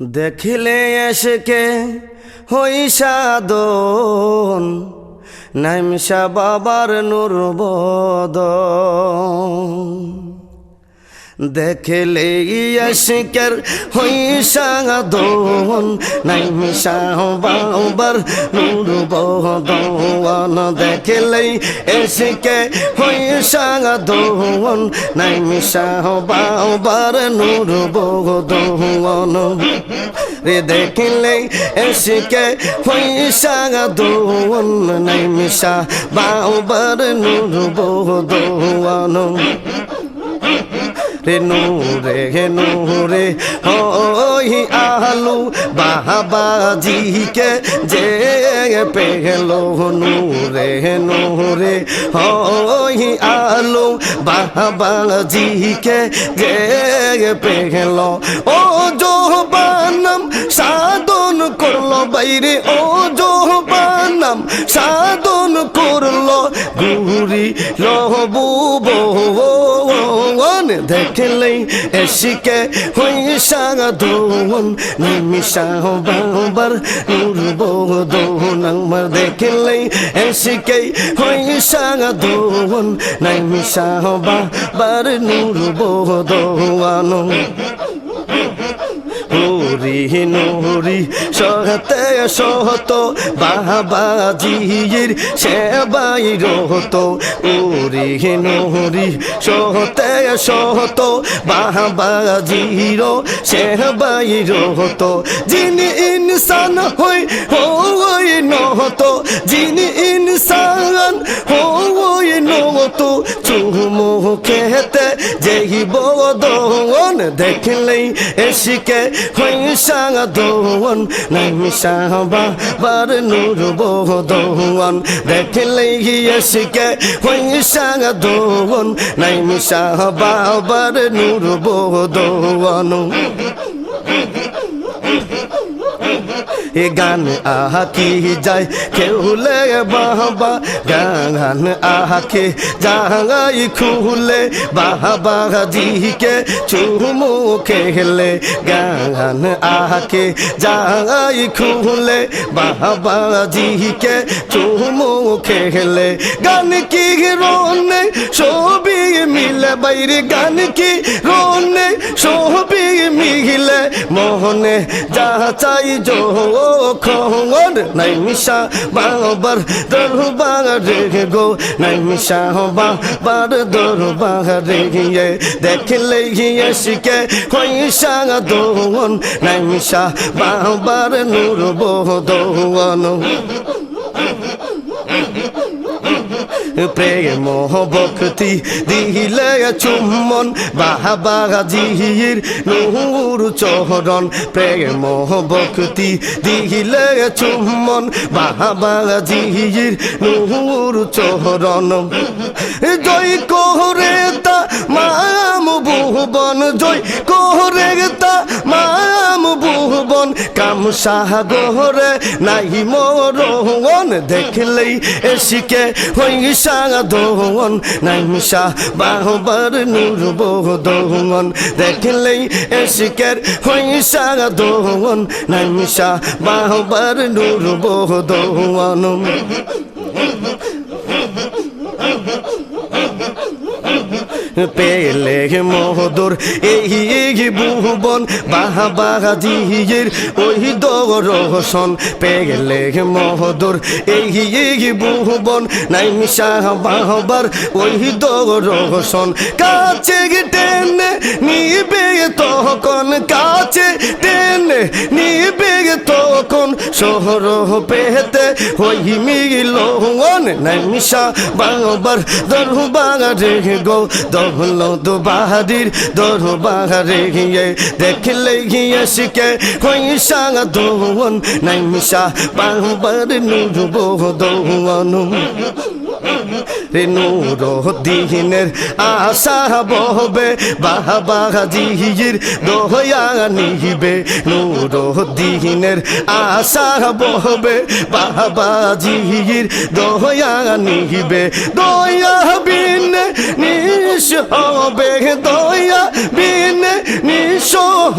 দেখিলে এসকে হই সাদন নাইমসা বাবার নুরবদ দেখলে ইয়াশিকের হই সাদন নাইমসা বাবার নুরবদন দেখলে এসকে হই সাদন নাইমসা বাবার নুরবদন রে দেখলে এসকে হইসা দোন নাই মিশা বাউবার নুর বোদোয়ান রে নূরে হে নূরে হই আলু বাবাজিকে যে পেল নূরে হে নূরে হই আলু বাবাজিকে যে পেল। ও জোহবানম, সাধন করল বাইরে, ও জোহবানম, সাধন করল গুরি লহবু বন দেখলেই এসিকে হই সাধন নিমিষা বাবার নূর বোধন আমার দেখলেই এসিকে হই সাধন নিমিষা বাবার নূর বোধন নুরি নুরি, সহতে সহত বাবাজির সেবাই রহত। উরি, নুরি, সহতে সহত বাবাজির সেবাই রহত। যিনি ইনসান হই হই নহত। যিনি ইনসান হই, নহত। চুমু খেতে যেই বদন দেখলেই এসিকে হইসা দোন নাইসা বাবার নূর বদন দেখলেই এসিকে হইসা দোন নাইসা বাবার নূর বদন এ গান আহা যায় খেউলে বাবা গান আহা কে জাগাই খুলে বাবা জিকে চুমু খেলে, গান আহা কে জাগাই খুলে বাবা জিকে চুমু খেলে। গান কি রোনে সবই মিলে বাইরে, গান কি রোনে সবই মিলে মোহনে যা চাই যো খঙ্গন নাই মিশা বাবার দরবার রে গো, নাই মিশা বাবার দরবার রে গিয়ে দেখলে গিয়ে শিখে হইসা দোন নাই মিশা বাবার নূর বোধন প্রেম ভক্তি দিলে চুম্বন বাহাবাজির নূর চরণ প্রেম ভক্তি দিলে চুম্বন বাহাবাজির নূর চরণ জয় কোহরে তা মাম বহুবন জয় কোহরে তা মাম বহুবন কাম সাগরে নাই মরণ দেখলেই এসিকে হই হইসা দোহন। নাইমসা বাহবার নূর বোধন দেখলেই এসিকের হইসা দোহন। নাইমসা বাহবার নূর বোধন পেলে মহদুর, এই ভুবন বাহা বাহা জিহির, ওই দরসন পেলে মহদুর, এই ভুবন নাই মিশা বাহবার, ওই দরসন কাছে টেনে নিবে তখন কাছে টেনে নিবে তখন শহর পেতে হই মিল নিশা বাবার দরু দরবার গো দহল দু বাহাদির দরু বাহারে গিয়ে দেখলে গিয়ে শিখে হই সাঙা মিশা বাহবার নুর বোহ দোহন। রে নূর দিনের আশা বহবে বাবা জিহির দয়া নিবে। নূর দিনের আশা বহবে বাবা জিহির দয়া নিবে। দয়া বিন নিশ হবে, দয়া বিন নিশ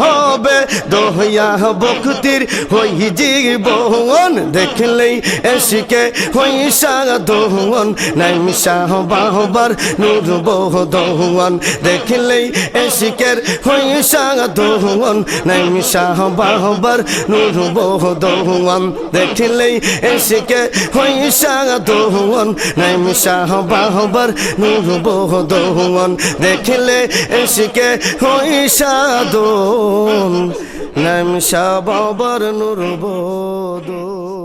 হবে। দয়া ভক্তির হই জীবন দেখলেই এসিকে হই সাধন নাইম শাহ বাহবার নূর বহদন দেখলেই এসিকের হই সাধন নাইম শাহ বাহবার নূর বহদন দেখলেই এসিকে হই সাধন নাইম শাহ বাহবার নূর বহদন দেখলে এসিকে হই সাধন নাম শাহ বাবার নূর বদন